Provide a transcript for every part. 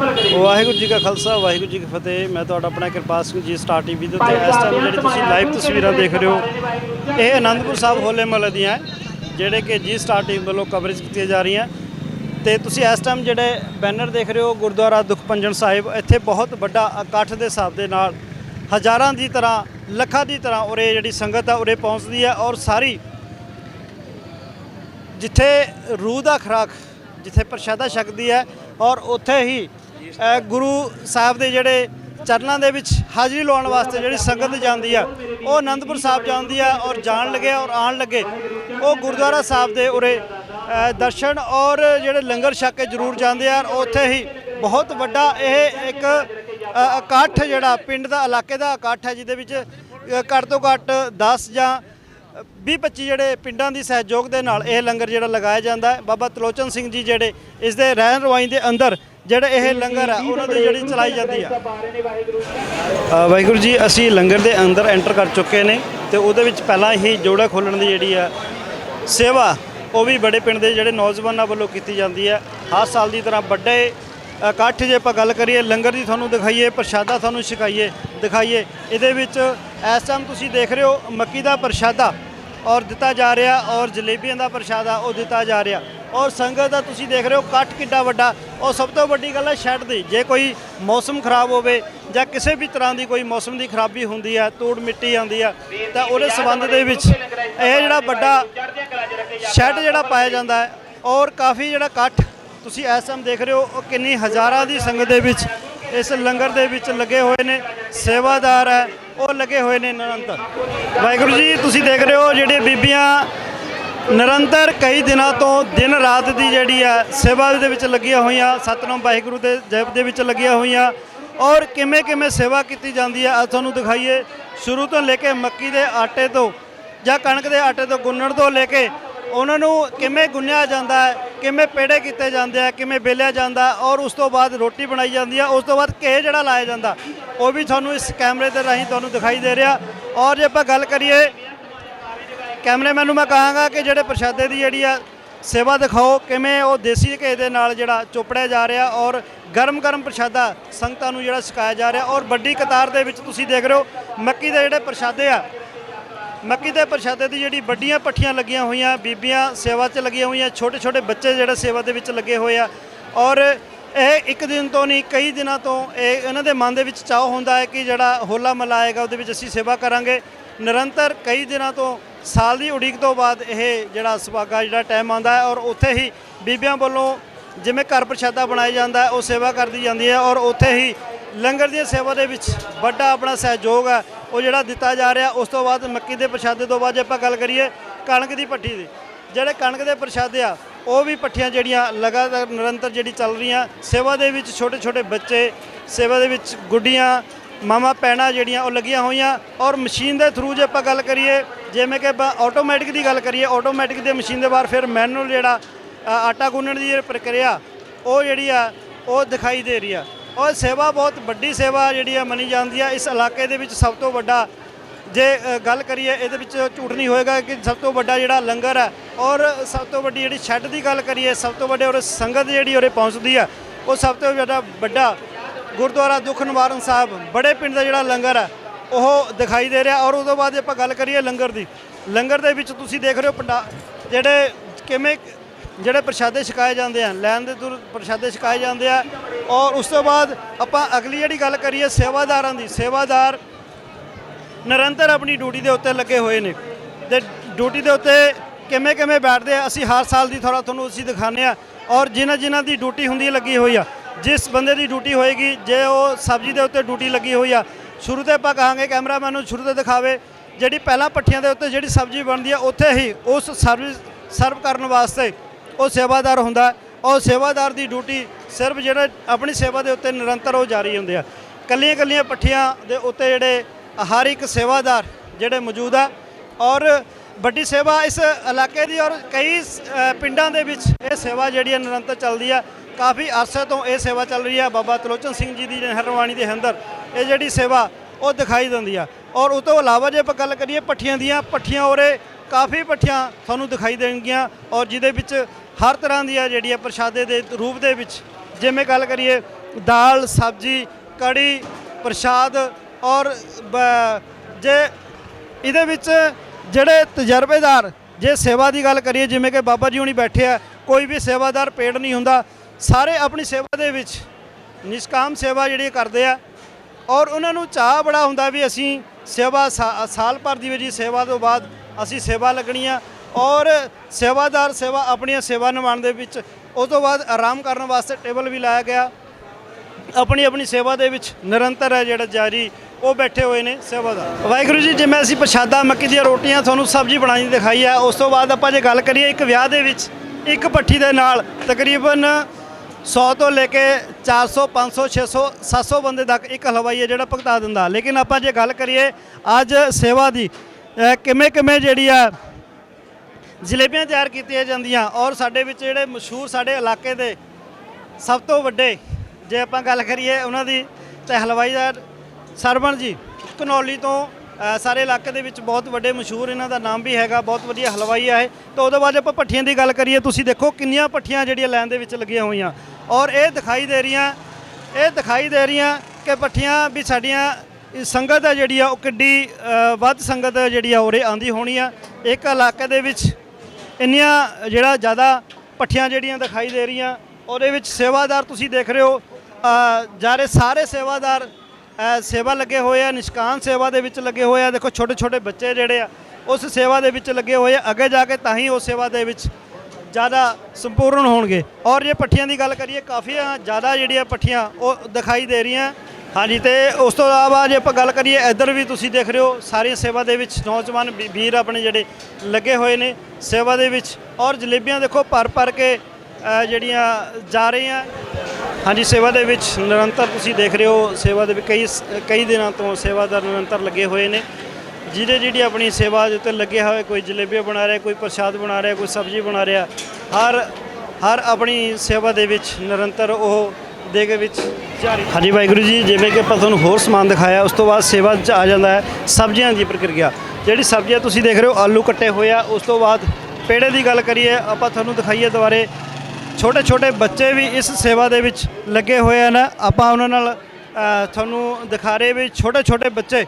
ਵਾਹਿਗੁਰੂ ਜੀ ਕਾ ਖਾਲਸਾ, ਵਾਹਿਗੁਰੂ ਜੀ ਕੀ ਫਤਿਹ। ਮੈਂ ਤੁਹਾਡਾ ਆਪਣਾ ਕਿਰਪਾਲ ਸਿੰਘ ਜੀ ਸਟਾਰ ਟੀਵੀ ਦੇ ਉੱਤੇ ਇਸ ਟਾਈਮ ਜਿਹੜੀ ਤੁਸੀਂ ਲਾਈਵ ਤਸਵੀਰਾਂ ਦੇਖ ਰਹੇ ਹੋ। ਇਹ ਆਨੰਦਪੁਰ ਸਾਹਿਬ ਹੋਲੇ ਮਹੱਲੇ ਦੀਆਂ ਜਿਹੜੇ ਕਿ ਜੀ ਸਟਾਰ ਟੀਵੀ ਵੱਲੋਂ ਕਵਰੇਜ ਕੀਤੀਆਂ ਜਾ ਰਹੀਆਂ। ਤੇ ਤੁਸੀਂ ਇਸ ਟਾਈਮ ਜਿਹੜੇ ਬੈਨਰ ਦੇਖ ਰਹੇ ਹੋ, ਗੁਰਦੁਆਰਾ ਦੁਖਪੰਜਨ ਸਾਹਿਬ, ਇੱਥੇ ਬਹੁਤ ਵੱਡਾ ਇਕੱਠ ਦੇ ਹਿਸਾਬ ਦੇ ਨਾਲ ਹਜ਼ਾਰਾਂ ਦੀ ਤਰ੍ਹਾਂ, ਲੱਖਾਂ ਦੀ ਤਰ੍ਹਾਂ ਉਰੇ ਜਿਹੜੀ ਸੰਗਤ ਆ, ਉਰੇ ਪਹੁੰਚਦੀ ਹੈ ਔਰ ਸਾਰੀ ਜਿੱਥੇ ਰੂਹ ਦਾ ਖਰਾਕ, ਜਿੱਥੇ ਪ੍ਰਸ਼ਾਦਾ ਛਕਦੀ ਹੈ ਔਰ ਉੱਥੇ ਹੀ ਗੁਰੂ ਸਾਹਿਬ ਦੇ ਜਿਹੜੇ ਚਰਨਾਂ ਦੇ ਵਿੱਚ ਹਾਜ਼ਰੀ ਲਾਉਣ ਵਾਸਤੇ ਜਿਹੜੀ ਸੰਗਤ ਜਾਂਦੀ ਆ, ਉਹ ਅਨੰਦਪੁਰ ਸਾਹਿਬ ਜਾਂਦੀ ਆ ਔਰ ਜਾਣ ਲੱਗੇ ਔਰ ਆਉਣ ਲੱਗੇ, ਉਹ ਗੁਰਦੁਆਰਾ ਸਾਹਿਬ ਦੇ ਉਰੇ ਦਰਸ਼ਨ ਔਰ ਜਿਹੜੇ ਲੰਗਰ ਛਕ ਕੇ ਜ਼ਰੂਰ ਜਾਂਦੇ ਆ ਔਰ ਉੱਥੇ ਹੀ ਬਹੁਤ ਵੱਡਾ ਇਹ ਇੱਕ ਇਕੱਠ ਜਿਹੜਾ ਪਿੰਡ ਦਾ, ਇਲਾਕੇ ਦਾ ਇਕੱਠ ਹੈ ਜਿਹਦੇ ਵਿੱਚ ਘੱਟ ਤੋਂ ਘੱਟ 10 ਜਾਂ 20 25 ਜਿਹੜੇ ਪਿੰਡਾਂ ਦੀ ਸਹਿਯੋਗ ਦੇ ਨਾਲ ਇਹ ਲੰਗਰ ਜਿਹੜਾ ਲਗਾਇਆ ਜਾਂਦਾ ਹੈ। ਬਾਬਾ ਤਲੋਚਨ ਸਿੰਘ ਜੀ ਜਿਹੜੇ ਇਸ ਦੇ ਰਹਿਣ ਰਵਾਈ ਦੇ ਅੰਦਰ ਜਿਹੜੇ ਇਹ ਲੰਗਰ ਹੈ ਉਹਨਾਂ ਦੀ ਜਿਹੜੀ ਚਲਾਈ ਜਾਂਦੀ ਆ। ਵਾਹਿਗੁਰੂ ਜੀ ਅਸੀਂ ਲੰਗਰ ਦੇ ਅੰਦਰ ਐਂਟਰ ਕਰ ਚੁੱਕੇ ਨੇ ਤੇ ਉਹਦੇ ਵਿੱਚ ਪਹਿਲਾਂ ਹੀ ਜੋੜਾ ਖੋਲਣ ਦੀ ਜਿਹੜੀ ਆ ਸੇਵਾ ਉਹ ਵੀ ਬੜੇ ਪਿੰਡ ਦੇ ਜਿਹੜੇ ਨੌਜਵਾਨਾਂ ਵੱਲੋਂ ਕੀਤੀ ਜਾਂਦੀ ਹੈ ਹਰ ਸਾਲ ਦੀ ਤਰ੍ਹਾਂ ਵੱਡੇ ਇਕੱਠ ਜੇ ਆਪਾਂ ਗੱਲ ਕਰੀਏ ਲੰਗਰ ਦੀ ਤੁਹਾਨੂੰ ਦਿਖਾਈਏ ਪ੍ਰਸ਼ਾਦਾ ਤੁਹਾਨੂੰ ਛਕਾਈਏ ਦਿਖਾਈਏ। ਇਹਦੇ ਵਿੱਚ ਇਸ ਟਾਈਮ ਤੁਸੀਂ ਦੇਖ ਰਹੇ ਹੋ ਮੱਕੀ ਦਾ ਪ੍ਰਸ਼ਾਦਾ ਔਰ ਦਿੱਤਾ ਜਾ ਰਿਹਾ ਔਰ ਜਲੇਬੀਆਂ ਦਾ ਪ੍ਰਸ਼ਾਦਾ ਉਹ ਦਿੱਤਾ ਜਾ ਰਿਹਾ। ਔਰ ਸੰਗਤ ਦਾ ਤੁਸੀਂ ਦੇਖ ਰਹੇ ਹੋ ਇਕੱਠ ਕਿੱਡਾ ਵੱਡਾ। ਔਰ ਸਭ ਤੋਂ ਵੱਡੀ ਗੱਲ ਹੈ ਸ਼ੈੱਡ ਦੀ। ਜੇ ਕੋਈ ਮੌਸਮ ਖਰਾਬ ਹੋਵੇ ਜਾਂ ਕਿਸੇ ਵੀ ਤਰ੍ਹਾਂ ਦੀ ਕੋਈ ਮੌਸਮ ਦੀ ਖਰਾਬੀ ਹੁੰਦੀ ਹੈ ਧੂੜ ਮਿੱਟੀ ਆਉਂਦੀ ਆ, ਤਾਂ ਉਹਦੇ ਸਬੰਧ ਦੇ ਵਿੱਚ ਇਹ ਜਿਹੜਾ ਵੱਡਾ ਸ਼ੈੱਡ ਜਿਹੜਾ ਪਾਇਆ ਜਾਂਦਾ ਹੈ ਔਰ ਕਾਫੀ ਜਿਹੜਾ ਇਕੱਠ ਤੁਸੀਂ ਇਸ ਟਾਈਮ ਦੇਖ ਰਹੇ ਹੋ, ਉਹ ਕਿੰਨੀ ਹਜ਼ਾਰਾਂ ਦੀ ਸੰਗਤ ਦੇ ਵਿੱਚ, ਇਸ ਲੰਗਰ ਦੇ ਵਿੱਚ ਲੱਗੇ ਹੋਏ ਨੇ, ਸੇਵਾਦਾਰ ਹੈ, ਉਹ ਲੱਗੇ ਹੋਏ ਨੇ ਨਿਰੰਤਰ। ਵਾਹਿਗੁਰੂ ਜੀ, ਤੁਸੀਂ ਦੇਖ ਰਹੇ ਹੋ ਜਿਹੜੇ ਬੀਬੀਆਂ ਨਿਰੰਤਰ ਕਈ ਦਿਨਾਂ ਤੋਂ ਦਿਨ ਰਾਤ ਦੀ ਜਿਹੜੀ ਆ ਸੇਵਾ ਦੇ ਵਿੱਚ ਲੱਗੀਆਂ ਹੋਈਆਂ, ਸਤਨਾਮ ਵਾਹਿਗੁਰੂ ਦੇ ਜਪ ਦੇ ਵਿੱਚ ਲੱਗੀਆਂ ਹੋਈਆਂ ਔਰ ਕਿਵੇਂ ਕਿਵੇਂ ਸੇਵਾ ਕੀਤੀ ਜਾਂਦੀ ਹੈ ਅੱਜ ਤੁਹਾਨੂੰ ਦਿਖਾਈਏ। ਸ਼ੁਰੂ ਤੋਂ ਲੈ ਕੇ ਮੱਕੀ ਦੇ ਆਟੇ ਤੋਂ ਜਾਂ ਕਣਕ ਦੇ ਆਟੇ ਤੋਂ ਗੁੰਨਣ ਤੋਂ ਲੈ ਕੇ ਉਹਨਾਂ ਨੂੰ ਕਿਵੇਂ ਗੁੰਨਿਆ ਜਾਂਦਾ ਹੈ, ਕਿਵੇਂ ਪੇੜੇ ਕੀਤੇ ਜਾਂਦੇ ਆ, ਕਿਵੇਂ ਵੇਲਿਆ ਜਾਂਦਾ ਔਰ ਉਸ ਤੋਂ ਬਾਅਦ ਰੋਟੀ ਬਣਾਈ ਜਾਂਦੀ ਹੈ ਉਸ ਤੋਂ ਬਾਅਦ ਘੇ ਜਿਹੜਾ ਲਾਇਆ ਜਾਂਦਾ, ਉਹ ਵੀ ਤੁਹਾਨੂੰ ਇਸ ਕੈਮਰੇ ਦੇ ਰਾਹੀਂ ਤੁਹਾਨੂੰ ਦਿਖਾਈ ਦੇ ਰਿਹਾ ਔਰ ਜੇ ਆਪਾਂ ਗੱਲ ਕਰੀਏ ਕੈਮਰਾਮੈਨ ਨੂੰ ਮੈਂ ਕਹਾਂਗਾ ਕਿ ਜਿਹੜੇ ਪ੍ਰਸ਼ਾਦੇ ਦੀ ਜਿਹੜੀ ਆ ਸੇਵਾ ਦਿਖਾਓ, ਕਿਵੇਂ ਉਹ ਦੇਸੀ ਘੇ ਦੇ ਨਾਲ ਜਿਹੜਾ ਚੋਪੜਿਆ ਜਾ ਰਿਹਾ ਔਰ ਗਰਮ ਗਰਮ ਪ੍ਰਸ਼ਾਦਾ ਸੰਗਤਾਂ ਨੂੰ ਜਿਹੜਾ ਛਕਾਇਆ ਜਾ ਰਿਹਾ ਔਰ ਵੱਡੀ ਕਤਾਰ ਦੇ ਵਿੱਚ ਤੁਸੀਂ ਦੇਖ ਰਹੇ ਹੋ ਮੱਕੀ ਦੇ ਜਿਹੜੇ ਪ੍ਰਸ਼ਾਦੇ ਆ, ਮੱਕੀ ਦੇ ਪ੍ਰਸ਼ਾਦੇ ਦੀ ਜਿਹੜੀ ਵੱਡੀਆਂ ਪੱਠੀਆਂ ਲੱਗੀਆਂ ਹੋਈਆਂ, ਬੀਬੀਆਂ ਸੇਵਾ 'ਚ ਲੱਗੀਆਂ ਹੋਈਆਂ ਛੋਟੇ ਛੋਟੇ ਬੱਚੇ ਜਿਹੜੇ ਸੇਵਾ ਦੇ ਵਿੱਚ ਲੱਗੇ ਹੋਏ ਆ ਔਰ ਇਹ ਇੱਕ ਦਿਨ ਤੋਂ ਨਹੀਂ, ਕਈ ਦਿਨਾਂ ਤੋਂ ਇਹ ਇਹਨਾਂ ਦੇ ਮਨ ਦੇ ਵਿੱਚ ਚਾਹ ਹੁੰਦਾ ਹੈ ਕਿ ਜਿਹੜਾ ਹੋਲਾ ਮਲਾਏਗਾ ਉਹਦੇ ਵਿੱਚ ਅਸੀਂ ਸੇਵਾ ਕਰਾਂਗੇ। ਨਿਰੰਤਰ ਕਈ ਦਿਨਾਂ ਤੋਂ ਸਾਲ ਦੀ ਉਡੀਕ ਤੋਂ ਬਾਅਦ ਇਹ ਜਿਹੜਾ ਸੁਭਾਗਾ ਜਿਹੜਾ ਟਾਈਮ ਆਉਂਦਾ ਹੈ ਔਰ ਉੱਥੇ ਹੀ ਬੀਬੀਆਂ ਵੱਲੋਂ ਜਿਵੇਂ ਘਰ ਪ੍ਰਸ਼ਾਦਾ ਬਣਾਇਆ ਜਾਂਦਾ ਹੈ, ਉਹ ਸੇਵਾ ਕਰਦੀ ਜਾਂਦੀ ਹੈ ਔਰ ਉੱਥੇ ਹੀ ਲੰਗਰ ਦੀ ਸੇਵਾ ਦੇ ਵਿੱਚ ਵੱਡਾ ਆਪਣਾ ਸਹਿਯੋਗ ਹੈ, ਉਹ ਜਿਹੜਾ ਦਿੱਤਾ ਜਾ ਰਿਹਾ, ਉਸ ਤੋਂ ਬਾਅਦ ਮੱਕੀ ਦੇ ਪ੍ਰਸ਼ਾਦੇ ਤੋਂ ਬਾਅਦ ਜੇ ਆਪਾਂ ਗੱਲ ਕਰੀਏ ਕਣਕ ਦੀ ਪੱਠੀ ਦੀ, ਜਿਹੜੇ ਕਣਕ ਦੇ ਪ੍ਰਸ਼ਾਦੇ ਆ, ਉਹ ਵੀ ਪੱਠੀਆਂ ਜਿਹੜੀਆਂ ਲਗਾਤਾਰ ਨਿਰੰਤਰ ਜਿਹੜੀ ਚੱਲ ਰਹੀਆਂ, ਸੇਵਾ ਦੇ ਵਿੱਚ ਛੋਟੇ ਛੋਟੇ ਬੱਚੇ, ਸੇਵਾ ਦੇ ਵਿੱਚ ਗੁੱਡੀਆਂ ਮਾਮਾ ਪੈਣਾ ਜਿਹੜੀਆਂ ਉਹ ਲੱਗੀਆਂ ਹੋਈਆਂ ਔਰ ਮਸ਼ੀਨ ਦੇ ਥਰੂ ਜੇ ਆਪਾਂ ਗੱਲ ਕਰੀਏ, ਜਿਵੇਂ ਕਿ ਆਪਾਂ ਆਟੋਮੈਟਿਕ ਦੀ ਗੱਲ ਕਰੀਏ ਆਟੋਮੈਟਿਕ ਦੇ ਮਸ਼ੀਨ ਦੇ ਬਾਹਰ ਫਿਰ ਮੈਨੂਅਲ ਜਿਹੜਾ ਆਟਾ ਗੁੰਨਣ ਦੀ ਜਿਹੜੀ ਪ੍ਰਕਿਰਿਆ, ਉਹ ਜਿਹੜੀ ਆ, ਉਹ ਦਿਖਾਈ ਦੇ ਰਹੀ ਆ। ਔਰ ਸੇਵਾ ਬਹੁਤ ਵੱਡੀ ਸੇਵਾ ਜਿਹੜੀ ਆ ਮੰਨੀ ਜਾਂਦੀ ਆ, ਇਸ ਇਲਾਕੇ ਦੇ ਵਿੱਚ ਸਭ ਤੋਂ ਵੱਡਾ, ਜੇ ਗੱਲ ਕਰੀਏ ਇਹਦੇ ਵਿੱਚ ਝੂਠ ਨਹੀਂ ਹੋਏਗਾ ਕਿ ਸਭ ਤੋਂ ਵੱਡਾ ਜਿਹੜਾ ਲੰਗਰ ਹੈ ਔਰ ਸਭ ਤੋਂ ਵੱਡੀ ਜਿਹੜੀ ਸ਼ੈੱਡ ਦੀ ਗੱਲ ਕਰੀਏ, ਸਭ ਤੋਂ ਵੱਡੇ ਔਰ ਸੰਗਤ ਜਿਹੜੀ ਉਰੇ ਪਹੁੰਚਦੀ ਆ, ਉਹ ਸਭ ਤੋਂ ਜ਼ਿਆਦਾ ਵੱਡਾ ਗੁਰਦੁਆਰਾ ਦੁੱਖ ਨਿਵਾਰਨ ਸਾਹਿਬ, ਬੜੇ ਪਿੰਡ ਦਾ ਜਿਹੜਾ ਲੰਗਰ ਹੈ ਉਹ ਦਿਖਾਈ ਦੇ ਰਿਹਾ ਔਰ ਉਸ ਤੋਂ ਬਾਅਦ ਆਪਾਂ ਗੱਲ ਕਰੀਏ ਲੰਗਰ ਦੀ। ਲੰਗਰ ਦੇ ਵਿੱਚ ਤੁਸੀਂ ਦੇਖ ਰਹੇ ਹੋ ਪੰਡਾ, ਜਿਹੜੇ ਕਿਵੇਂ, ਜਿਹੜੇ ਪ੍ਰਸ਼ਾਦੇ ਛਕਾਏ ਜਾਂਦੇ ਆ, ਲੈਣ ਦੇ ਦੂਰ ਪ੍ਰਸ਼ਾਦੇ ਛਕਾਏ ਜਾਂਦੇ ਆ ਔਰ ਉਸ ਤੋਂ ਬਾਅਦ ਆਪਾਂ ਅਗਲੀ ਜਿਹੜੀ ਗੱਲ ਕਰੀਏ ਸੇਵਾਦਾਰਾਂ ਦੀ। ਸੇਵਾਦਾਰ ਨਿਰੰਤਰ ਆਪਣੀ ਡਿਊਟੀ ਦੇ ਉੱਤੇ ਲੱਗੇ ਹੋਏ ਨੇ ਤੇ ਡਿਊਟੀ ਦੇ ਉੱਤੇ ਕਿਵੇਂ ਕਿਵੇਂ ਬੈਠਦੇ ਆ, ਅਸੀਂ ਹਰ ਸਾਲ ਦੀ ਥੋੜਾ ਤੁਹਾਨੂੰ ਅਸੀਂ ਦਿਖਾਉਂਦੇ ਆ ਔਰ ਜਿਨ੍ਹਾਂ ਜਿਨ੍ਹਾਂ ਦੀ ਡਿਊਟੀ ਹੁੰਦੀ ਲੱਗੀ ਹੋਈ ਆ। ਜਿਸ ਬੰਦੇ ਦੀ ਡਿਊਟੀ ਹੋਏਗੀ, ਜੇ ਉਹ ਸਬਜ਼ੀ ਦੇ ਉੱਤੇ ਡਿਊਟੀ ਲੱਗੀ ਹੋਈ ਆ, ਸ਼ੁਰੂ ਤੇ ਆਪਾਂ ਕਹਾਂਗੇ ਕੈਮਰਾਮੈਨ ਨੂੰ, ਸ਼ੁਰੂ ਤੇ ਦਿਖਾਵੇ, ਜਿਹੜੀ ਪਹਿਲਾਂ ਪੱਠੀਆਂ ਦੇ ਉੱਤੇ ਜਿਹੜੀ ਸਬਜ਼ੀ ਬਣਦੀ ਆ, ਉੱਥੇ ਹੀ ਉਸ ਸਰਵਿਸ ਸਰਵ ਕਰਨ ਵਾਸਤੇ ਉਹ ਸੇਵਾਦਾਰ ਹੁੰਦਾ ਉਹ ਸੇਵਾਦਾਰ ਦੀ ਡਿਊਟੀ ਸਿਰਫ ਜਿਹੜਾ ਆਪਣੀ ਸੇਵਾ ਦੇ ਉੱਤੇ ਨਿਰੰਤਰ ਉਹ ਜਾਰੀ ਹੁੰਦੇ ਆ। ਕੱਲੀਆਂ ਕੱਲੀਆਂ ਪੱਠੀਆਂ ਦੇ ਉੱਤੇ ਜਿਹੜੇ ਹਰ ਇੱਕ ਸੇਵਾਦਾਰ ਜਿਹੜੇ ਮੌਜੂਦ ਆ, ਔਰ ਵੱਡੀ ਸੇਵਾ ਇਸ ਇਲਾਕੇ ਦੀ ਔਰ ਕਈ ਪਿੰਡਾਂ ਦੇ ਵਿੱਚ ਇਹ ਸੇਵਾ ਜਿਹੜੀ ਹੈ ਨਿਰੰਤਰ ਚੱਲਦੀ ਆ। ਕਾਫੀ ਅਰਸੇ ਤੋਂ ਇਹ ਸੇਵਾ ਚੱਲ ਰਹੀ ਹੈ। ਬਾਬਾ ਤਲੋਚਨ ਸਿੰਘ ਜੀ ਦੀ ਨਹਿਰਵਾਣੀ ਦੇ ਅੰਦਰ ਇਹ ਜਿਹੜੀ ਸੇਵਾ, ਉਹ ਦਿਖਾਈ ਦਿੰਦੀ ਆ। ਔਰ ਉਸ ਤੋਂ ਇਲਾਵਾ ਜੇ ਆਪਾਂ ਗੱਲ ਕਰੀਏ ਪੱਠੀਆਂ ਦੀਆਂ, ਪੱਠੀਆਂ ਔਰੇ ਕਾਫੀ ਪੱਠੀਆਂ ਤੁਹਾਨੂੰ ਦਿਖਾਈ ਦੇਣਗੀਆਂ। ਔਰ ਜਿਹਦੇ ਵਿੱਚ ਹਰ ਤਰ੍ਹਾਂ ਦੀਆਂ ਜਿਹੜੀਆਂ ਪ੍ਰਸ਼ਾਦੇ ਦੇ ਰੂਪ ਦੇ ਵਿੱਚ ਜਿਵੇਂ ਗੱਲ ਕਰੀਏ ਦਾਲ, ਸਬਜੀ, ਕੜੀ, ਪ੍ਰਸ਼ਾਦ ਔਰ ਜੇ ਇਹਦੇ ਵਿੱਚ ਜਿਹੜੇ ਤਜਰਬੇਦਾਰ, ਜੇ ਸੇਵਾ ਦੀ ਗੱਲ ਕਰੀਏ, ਜਿਵੇਂ ਕਿ ਬਾਬਾ ਜੀ ਹੁਣੀ ਬੈਠੇ ਆ, ਕੋਈ ਵੀ ਸੇਵਾਦਾਰ ਪੇੜ ਨਹੀਂ ਹੁੰਦਾ। ਸਾਰੇ ਆਪਣੀ ਸੇਵਾ ਦੇ ਵਿੱਚ ਨਿਸ਼ਕਾਮ ਸੇਵਾ ਜਿਹੜੀ ਕਰਦੇ ਆ ਔਰ ਉਹਨਾਂ ਨੂੰ ਚਾਹ ਬੜਾ ਹੁੰਦਾ ਵੀ ਅਸੀਂ ਸੇਵਾ ਸਾ- ਸਾਲ ਭਰ ਦੀ ਜਿਹੜੀ ਸੇਵਾ ਤੋਂ ਬਾਅਦ ਅਸੀਂ ਸੇਵਾ ਲੱਗਣੀ ਆ ਔਰ ਸੇਵਾਦਾਰ ਸੇਵਾ ਆਪਣੀਆਂ ਸੇਵਾ ਨਿਭਾਉਣ ਦੇ ਵਿੱਚ ਉਸ ਤੋਂ ਬਾਅਦ ਆਰਾਮ ਕਰਨ ਵਾਸਤੇ ਟੇਬਲ ਵੀ ਲਾਇਆ ਗਿਆ। ਆਪਣੀ ਆਪਣੀ ਸੇਵਾ ਦੇ ਵਿੱਚ ਨਿਰੰਤਰ ਹੈ ਜਿਹੜਾ ਜਾਰੀ, ਉਹ ਬੈਠੇ ਹੋਏ ਨੇ ਸੇਵਾਦਾਰ। ਵਾਹਿਗੁਰੂ ਜੀ, ਜਿਵੇਂ ਅਸੀਂ ਪ੍ਰਸ਼ਾਦਾ ਮੱਕੀ ਦੀਆਂ ਰੋਟੀਆਂ ਤੁਹਾਨੂੰ ਸਬਜ਼ੀ ਬਣਾਈ ਦਿਖਾਈ ਹੈ ਉਸ ਤੋਂ ਬਾਅਦ ਆਪਾਂ ਜੇ ਗੱਲ ਕਰੀਏ ਇੱਕ ਵਿਆਹ ਦੇ ਵਿੱਚ ਇੱਕ ਪੱਠੀ ਦੇ ਨਾਲ ਤਕਰੀਬਨ 100 ਤੋਂ ਲੈ ਕੇ 400 500 600 700 ਬੰਦੇ ਤੱਕ ਇੱਕ ਹਲਵਾਈ ਹੈ ਜਿਹੜਾ ਭਗਤਾ ਦਿੰਦਾ। ਲੇਕਿਨ ਆਪਾਂ ਜੇ ਗੱਲ ਕਰੀਏ ਅੱਜ ਸੇਵਾ ਦੀ ਕਿਵੇਂ ਕਿਵੇਂ ਜਿਹੜੀ ਆ, ਜਲੇਬੀਆਂ ਤਿਆਰ ਕੀਤੀਆਂ ਜਾਂਦੀਆਂ ਔਰ ਸਾਡੇ ਵਿੱਚ ਜਿਹੜੇ ਮਸ਼ਹੂਰ ਸਾਡੇ ਇਲਾਕੇ ਦੇ ਸਭ ਤੋਂ ਵੱਡੇ, ਜੇ ਆਪਾਂ ਗੱਲ ਕਰੀਏ ਉਹਨਾਂ ਦੀ, ਤੇ ਹਲਵਾਈਦਾਰ ਸਰਵਣ ਜੀ, ਕਨੌਲੀ ਤੋਂ ਸਾਰੇ ਇਲਾਕੇ ਦੇ ਵਿੱਚ ਬਹੁਤ ਵੱਡੇ ਮਸ਼ਹੂਰ ਇਹਨਾਂ ਦਾ ਨਾਮ ਵੀ ਹੈਗਾ ਬਹੁਤ ਵਧੀਆ ਹਲਵਾਈ ਆ ਇਹ। ਤਾਂ ਉਹਦੇ ਬਾਅਦ ਆਪਾਂ ਪੱਠੀਆਂ ਦੀ ਗੱਲ ਕਰੀਏ ਤੁਸੀਂ ਦੇਖੋ ਕਿੰਨੀਆਂ ਪੱਠੀਆਂ ਜਿਹੜੀਆਂ ਲਾਈਨ ਦੇ ਵਿੱਚ ਲੱਗੀਆਂ ਹੋਈਆਂ। ਔਰ ਇਹ ਦਿਖਾਈ ਦੇ ਰਹੀਆਂ ਇਹ ਦਿਖਾਈ ਦੇ ਰਹੀਆਂ ਕਿ ਪੱਠੀਆਂ ਵੀ ਸਾਡੀਆਂ ਸੰਗਤ ਹੈ ਜਿਹੜੀ ਆ ਉਹ ਕਿੱਡੀ ਵੱਧ ਸੰਗਤ ਜਿਹੜੀ ਆ ਉਰੇ ਆਂਦੀ ਹੋਣੀ ਆ। ਇੱਕ ਇਲਾਕੇ ਦੇ ਵਿੱਚ ਇੰਨੀਆਂ ਜਿਹੜਾ ਜ਼ਿਆਦਾ ਪੱਠੀਆਂ ਜਿਹੜੀਆਂ ਦਿਖਾਈ ਦੇ ਰਹੀਆਂ ਉਹਦੇ ਵਿੱਚ ਸੇਵਾਦਾਰ ਤੁਸੀਂ ਦੇਖ ਰਹੇ ਹੋ ਅ, ਜਾਰੇ ਸਾਰੇ ਸੇਵਾਦਾਰ ਸੇਵਾ ਲੱਗੇ ਹੋਏ ਆ ਨਿਸ਼ਕਾਨ ਸੇਵਾ ਦੇ ਵਿੱਚ ਲੱਗੇ ਹੋਏ ਆ। ਦੇਖੋ, ਛੋਟੇ ਛੋਟੇ ਬੱਚੇ ਜਿਹੜੇ ਆ, ਉਸ ਸੇਵਾ ਦੇ ਵਿੱਚ ਲੱਗੇ ਹੋਏ ਆ। ਅੱਗੇ ਜਾ ਕੇ ਤਾਂ ਹੀ ਉਸ ਸੇਵਾ ਦੇ ਵਿੱਚ ਜ਼ਿਆਦਾ ਸੰਪੂਰਨ ਹੋਣਗੇ। ਔਰ ਜੇ ਪੱਠੀਆਂ ਦੀ ਗੱਲ ਕਰੀਏ, ਕਾਫੀ ਜ਼ਿਆਦਾ ਜਿਹੜੀਆਂ ਪੱਠੀਆਂ ਉਹ ਦਿਖਾਈ ਦੇ ਰਹੀਆਂ। ਹਾਂਜੀ, ਤੇ ਉਸ ਤੋਂ ਇਲਾਵਾ ਜੇ ਆਪਾਂ ਗੱਲ ਕਰੀਏ, ਇੱਧਰ ਵੀ ਤੁਸੀਂ ਦੇਖ ਰਹੇ ਹੋ ਸਾਰੀਆਂ ਸੇਵਾ ਦੇ ਵਿੱਚ ਨੌਜਵਾਨ ਵੀ- ਵੀਰ ਆਪਣੇ ਜਿਹੜੇ ਲੱਗੇ ਹੋਏ ਨੇ ਸੇਵਾ ਦੇ ਵਿੱਚ। ਔਰ ਜਲੇਬੀਆਂ ਦੇਖੋ ਭਰ ਭਰ ਕੇ ਜਿਹੜੀਆਂ ਜਾ ਰਹੀਆਂ। ਹਾਂਜੀ, ਸੇਵਾ ਦੇ ਵਿੱਚ ਨਿਰੰਤਰ ਤੁਸੀਂ ਦੇਖ ਰਹੇ ਹੋ, ਸੇਵਾ ਦੇ ਕਈ ਸ- ਕਈ ਦਿਨਾਂ ਤੋਂ ਸੇਵਾਦਾਰ ਨਿਰੰਤਰ ਲੱਗੇ ਹੋਏ ਨੇ। ਜਿਹਦੇ ਜਿਹੜੀ ਆਪਣੀ ਸੇਵਾ ਦੇ ਉੱਤੇ ਲੱਗੇ ਹੋਏ ਕੋਈ ਜਲੇਬੀਆਂ ਬਣਾ ਰਿਹਾ, ਕੋਈ ਪ੍ਰਸ਼ਾਦ ਬਣਾ ਰਿਹਾ, ਕੋਈ ਸਬਜ਼ੀ ਬਣਾ ਰਿਹਾ, ਹਰ ਹਰ ਆਪਣੀ ਸੇਵਾ ਦੇ ਵਿੱਚ ਨਿਰੰਤਰ ਉਹ ਦੇ ਕੇ ਵਿੱਚ ਜਾਰੀ। ਹਾਂਜੀ, ਵਾਹਿਗੁਰੂ ਜੀ, ਜਿਵੇਂ ਕਿ ਆਪਾਂ ਤੁਹਾਨੂੰ ਹੋਰ ਸਮਾਨ ਦਿਖਾਇਆ, ਉਸ ਤੋਂ ਬਾਅਦ ਸੇਵਾ 'ਚ ਆ ਜਾਂਦਾ ਹੈ, ਸਬਜ਼ੀਆਂ ਦੀ ਪ੍ਰਕਿਰਿਆ। ਜਿਹੜੀ ਸਬਜ਼ੀਆਂ ਤੁਸੀਂ ਦੇਖ ਰਹੇ ਹੋ, ਆਲੂ ਕੱਟੇ ਹੋਏ ਆ, ਉਸ ਤੋਂ ਬਾਅਦ ਪੇੜੇ ਦੀ ਗੱਲ ਕਰੀਏ, ਆਪਾਂ ਤੁਹਾਨੂੰ ਦਿਖਾਈਏ ਦੁਬਾਰੇ ਛੋਟੇ ਛੋਟੇ ਬੱਚੇ ਵੀ ਇਸ ਸੇਵਾ ਦੇ ਵਿੱਚ ਲੱਗੇ ਹੋਏ ਹਨ। ਆਪਾਂ ਉਹਨਾਂ ਨਾਲ ਤੁਹਾਨੂੰ ਦਿਖਾ ਰਹੇ ਵੀ ਛੋਟੇ ਛੋਟੇ ਬੱਚੇ,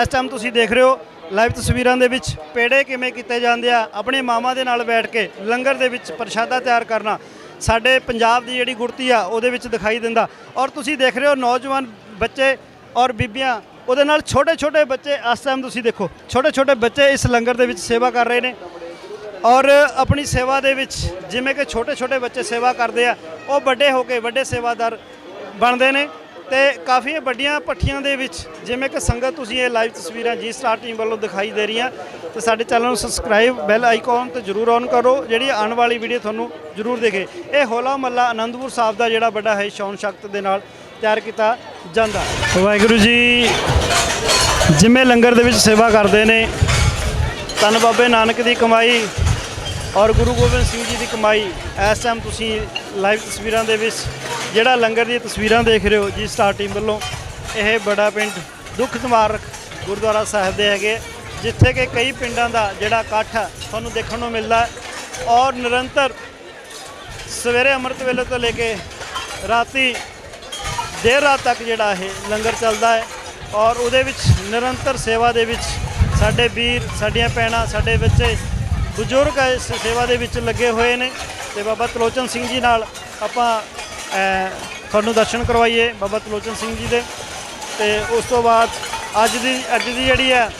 ਇਸ ਟਾਈਮ ਤੁਸੀਂ ਦੇਖ ਰਹੇ ਹੋ ਲਾਈਵ ਤਸਵੀਰਾਂ ਦੇ ਵਿੱਚ ਪੇੜੇ ਕਿਵੇਂ ਕੀਤੇ ਜਾਂਦੇ ਆ, ਆਪਣੇ ਮਾਮਾ ਦੇ ਨਾਲ ਬੈਠ ਕੇ ਲੰਗਰ ਦੇ ਵਿੱਚ ਪ੍ਰਸ਼ਾਦਾ ਤਿਆਰ ਕਰਨਾ, ਸਾਡੇ ਪੰਜਾਬ ਦੀ ਜਿਹੜੀ ਗੁਰਤੀ ਆ, ਉਹਦੇ ਵਿੱਚ ਦਿਖਾਈ ਦਿੰਦਾ। ਔਰ ਤੁਸੀਂ ਦੇਖ ਰਹੇ ਹੋ ਨੌਜਵਾਨ ਬੱਚੇ ਔਰ ਬੀਬੀਆਂ, ਉਹਦੇ ਨਾਲ ਛੋਟੇ ਛੋਟੇ ਬੱਚੇ ਇਸ ਟਾਈਮ ਤੁਸੀਂ ਦੇਖੋ ਛੋਟੇ ਛੋਟੇ ਬੱਚੇ ਇਸ ਲੰਗਰ ਦੇ ਵਿੱਚ ਸੇਵਾ ਕਰ ਰਹੇ ਨੇ। ਔਰ ਆਪਣੀ ਸੇਵਾ ਦੇ ਵਿੱਚ ਜਿਵੇਂ ਕਿ ਛੋਟੇ ਛੋਟੇ ਬੱਚੇ ਸੇਵਾ ਕਰਦੇ ਆ, ਉਹ ਵੱਡੇ ਹੋ ਕੇ ਵੱਡੇ ਸੇਵਾਦਾਰ ਬਣਦੇ ਨੇ ਤੇ ਕਾਫੀ ਵੱਡੀਆਂ ਪੱਠੀਆਂ ਦੇ ਵਿੱਚ ਜਿਵੇਂ ਕਿ ਸੰਗਤ ਤੁਸੀਂ ਇਹ ਲਾਈਵ ਤਸਵੀਰਾਂ ਜੀ ਸਟਾਰ ਟੀਮ ਵੱਲੋਂ ਦਿਖਾਈ ਦੇ ਰਹੀਆਂ, ਤੇ ਸਾਡੇ ਚੈਨਲ ਨੂੰ ਸਬਸਕ੍ਰਾਈਬ ਬੈਲ ਆਈਕਨ ਤੇ ਜਰੂਰ ਔਨ ਕਰੋ, ਜਿਹੜੀ ਆਉਣ ਵਾਲੀ ਵੀਡੀਓ ਤੁਹਾਨੂੰ ਜਰੂਰ ਦਿਖੇ। ਇਹ ਹੋਲਾ ਮੱਲਾ ਆਨੰਦਪੁਰ ਸਾਹਿਬ ਦਾ ਜਿਹੜਾ ਵੱਡਾ ਹੈ, ਸ਼ੌਨ ਸ਼ਕਤ ਦੇ ਨਾਲ ਤਿਆਰ ਕੀਤਾ ਜਾਂਦਾ। ਵਾਹਿਗੁਰੂ ਜੀ, ਜਿਵੇਂ ਲੰਗਰ ਦੇ ਵਿੱਚ ਸੇਵਾ ਕਰਦੇ ਨੇ, ਧੰਨ ਬਾਬੇ ਨਾਨਕ ਦੀ ਕਮਾਈ ਔਰ ਗੁਰੂ ਗੋਬਿੰਦ ਸਿੰਘ ਜੀ ਦੀ ਕਮਾਈ ਇਸ ਟਾਈਮ ਤੁਸੀਂ ਲਾਈਵ ਤਸਵੀਰਾਂ ਦੇ ਵਿੱਚ, ਜਿਹੜਾ ਲੰਗਰ ਦੀਆਂ ਤਸਵੀਰਾਂ ਦੇਖ ਰਹੇ ਹੋ ਜੀ ਸਟਾਰ ਟੀਮ ਵੱਲੋਂ, ਇਹ ਬੜਾ ਪਿੰਡ ਦੁੱਖ ਨਿਵਾਰਕ ਗੁਰਦੁਆਰਾ ਸਾਹਿਬ ਦੇ ਹੈਗੇ। ਜਿੱਥੇ ਕਿ ਕਈ ਪਿੰਡਾਂ ਦਾ ਜਿਹੜਾ ਇਕੱਠ ਹੈ ਤੁਹਾਨੂੰ ਦੇਖਣ ਨੂੰ ਮਿਲਦਾ ਔਰ ਨਿਰੰਤਰ ਸਵੇਰੇ ਅੰਮ੍ਰਿਤ ਵੇਲੇ ਤੋਂ ਲੈ ਕੇ ਰਾਤੀ ਦੇਰ ਰਾਤ ਤੱਕ ਜਿਹੜਾ ਇਹ ਲੰਗਰ ਚੱਲਦਾ ਹੈ। ਔਰ ਉਹਦੇ ਵਿੱਚ ਨਿਰੰਤਰ ਸੇਵਾ ਦੇ ਵਿੱਚ ਸਾਡੇ ਵੀਰ, ਸਾਡੀਆਂ ਭੈਣਾਂ, ਸਾਡੇ ਬੱਚੇ ਬਜ਼ੁਰਗ ਇਸ ਸੇਵਾ ਦੇ ਵਿੱਚ ਲੱਗੇ ਹੋਏ ਨੇ ਤੇ ਬਾਬਾ ਤਲੋਚਨ ਸਿੰਘ ਜੀ ਨਾਲ ਆਪਾਂ ਤੁਹਾਨੂੰ ਦਰਸ਼ਨ ਕਰਵਾਈਏ ਬਾਬਾ ਤਲੋਚਨ ਸਿੰਘ ਜੀ ਦੇ। ਤੇ ਉਸ ਤੋਂ ਬਾਅਦ ਅੱਜ ਦੀ ਅੱਜ ਦੀ ਜਿਹੜੀ ਹੈ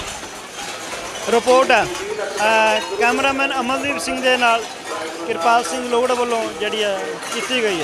ਰਿਪੋਰਟ ਹੈ ਕੈਮਰਾਮੈਨ ਅਮਨਦੀਪ ਸਿੰਘ ਦੇ ਨਾਲ ਕਿਰਪਾਲ ਸਿੰਘ ਲੋਹੜ ਵੱਲੋਂ ਜਿਹੜੀ ਹੈ ਕੀਤੀ ਗਈ ਹੈ